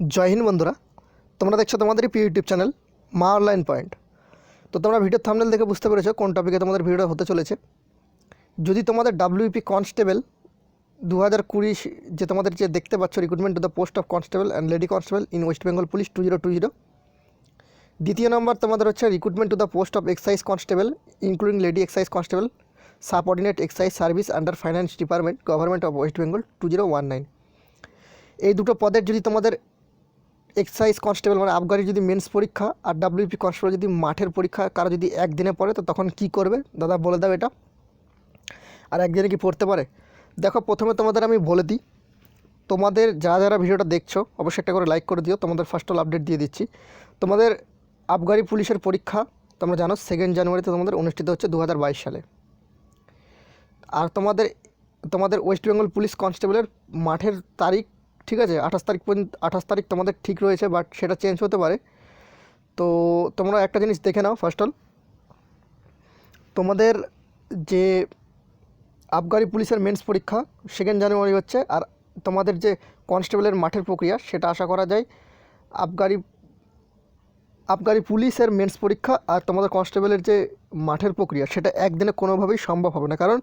জয় হিন্দ বন্ধুরা, তোমরা দেখছ তোমাদের প্রিয় YouTube channel Maa online point. তো তোমরা ভিডিওর থামনেল দেখে বুঝতে পেরেছ কোন টপিকে তোমাদের ভিডিও হতে চলেছে। যদি তোমাদের ডাব্লিউপি কনস্টেবল দু হাজার কুড়ি যে তোমাদের যে দেখতে পাচ্ছ recruitment to the post of constable and lady constable in West Bengal police two zero two zero দ্বিতীয় নম্বর তোমাদের হচ্ছে recruitment to the post of excise constable including lady excise constable subordinate excise service under finance department government of West Bengal two zero one nine এই দুটো পদের যদি তোমাদের excise constable মানে আবগারি যদি মেন্স পরীক্ষা আর ডাব্লিউপি কনস্টেবল যদি মাঠের পরীক্ষা, কারও যদি একদিনে পড়ে, তো তখন কি করবে? দাদা, বলে দাও এটা। আর একদিনে কি পড়তে পারে? দেখো, প্রথমে তোমাদের আমি বলে দিই। তোমাদের যারা যারা ভিডিওটা দেখছ, অবশ্যই একটা করে লাইক করে দিও। তোমাদের ফার্স্ট অল আপডেট দিয়ে দিচ্ছি। তোমাদের আবগারি পুলিশের পরীক্ষা, তোমরা জানো সেকেন্ড জানুয়ারিতে তোমাদের অনুষ্ঠিত হচ্ছে দু হাজার বাইশ সালে। আর তোমাদের তোমাদের ওয়েস্ট বেঙ্গল পুলিশ কনস্টেবলের মাঠের তারিখ ঠিক আছে, আঠাশ তারিখ পর্যন্ত, আঠাশ তারিখ তোমাদের ঠিক রয়েছে বাট সেটা চেঞ্জ হতে পারে। তো তোমরা একটা জিনিস দেখে নাও ফার্স্ট অল তোমাদের যে আবগারি পুলিশের মেন্স পরীক্ষা সেকেন্ড জানুয়ারি হচ্ছে, আর তোমাদের যে কনস্টেবলের মাঠের প্রক্রিয়া, সেটা আশা করা যায়। আবগারি আবগারি পুলিশের মেন্স পরীক্ষা আর তোমাদের কনস্টেবলের যে মাঠের প্রক্রিয়া, সেটা একদিনে কোনোভাবেই সম্ভব হবে না। কারণ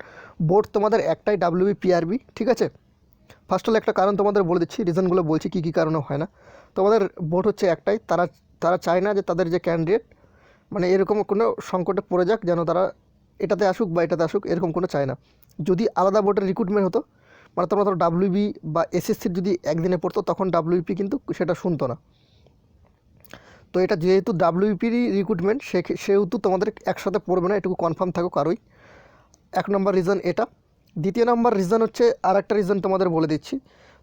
বোর্ড তোমাদের একটাই ডাব্লিউবি পিআরবি ঠিক আছে? ফার্স্ট অল একটা কারণ তোমাদের বলে দিচ্ছি রিজনগুলো বলছি কী কী কারণে হয় না। তোমাদের বোর্ড হচ্ছে একটাই, তারা তারা চায় না যে তাদের যে ক্যান্ডিডেট মানে এরকম কোনো সংকটে পড়ে যাক যেন তারা এটাতে আসুক বা এটাতে আসুক, এরকম কোনো চায় না। যদি আলাদা বোর্ডের রিক্রুটমেন্ট হতো মানে তোমরা ধরো ডাব্লিউবি বা এসএসসির যদি একদিনে পড়তো, তখন ডাব্লিউপি কিন্তু সেটা শুনতো না। তো এটা যেহেতু ডাব্লিউপিরই রিক্রুটমেন্ট সে সেহেতু তোমাদের একসাথে পড়বে না, এটুকু কনফার্ম থাকো কারোই এক নম্বর রিজন এটা। দ্বিতীয় নম্বর রিজন হচ্ছে আর একটা রিজন তোমাদের বলে দিচ্ছি।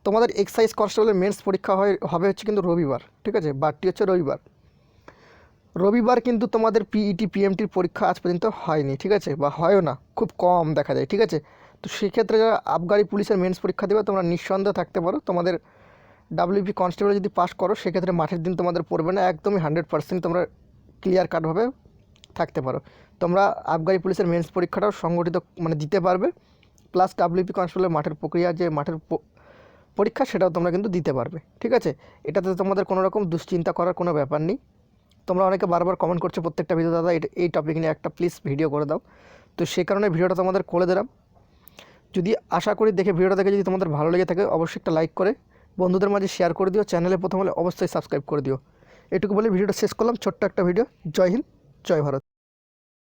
তোমাদের এক্সাইজ কনস্টেবলের মেন্স পরীক্ষা হয়, হবে হচ্ছে কিন্তু রবিবার, ঠিক আছে? বারটি হচ্ছে রবিবার। রবিবার কিন্তু তোমাদের পিইটি পিএমটির পরীক্ষা আজ পর্যন্ত হয়নি, ঠিক আছে? বা হয়ও না, খুব কম দেখা যায়, ঠিক আছে? তো সেক্ষেত্রে যারা আবগারি পুলিশের মেন্স পরীক্ষা দেবে, তোমরা নিঃসন্দেহ থাকতে পারো। তোমাদের ডাব্লিউপি কনস্টেবল যদি পাস করো, সেক্ষেত্রে মাঠের দিন তোমাদের পড়বে না, একদমই হান্ড্রেড পার্সেন্ট তোমরা ক্লিয়ার কাটভাবে থাকতে পারো। তোমরা আবগারি পুলিশের মেন্স পরীক্ষাটাও সংগঠিত মানে দিতে পারবে। প্লাস ডাব্লিউপি কনস্টেবলের মাঠের প্রক্রিয়া যে মাঠের পরীক্ষা সেটাও তোমরা কিন্তু দিতে পারবে, ঠিক আছে? এটাতে তোমাদের কোনো রকম দুশ্চিন্তা করার কোনো ব্যাপার নেই। তোমরা অনেকে বারবার কমেন্ট করছ প্রত্যেকটা ভিডিও দাদা, এই টপিক নিয়ে একটা প্লিজ ভিডিও করে দাও। তো সেই কারণে ভিডিওটা তোমাদের করে দিলাম। যদি আশা করি দেখে ভিডিওটা দেখে যদি তোমাদের ভালো লেগে থাকে, অবশ্যই একটা লাইক করে। বন্ধুদের মাঝে শেয়ার করে দিও। চ্যানেলে প্রথম হলে অবশ্যই সাবস্ক্রাইব করে দিও। এটুকু বলে ভিডিওটা শেষ করলাম। ছোট্ট একটা ভিডিও জয় হিন্দ, জয় ভারত।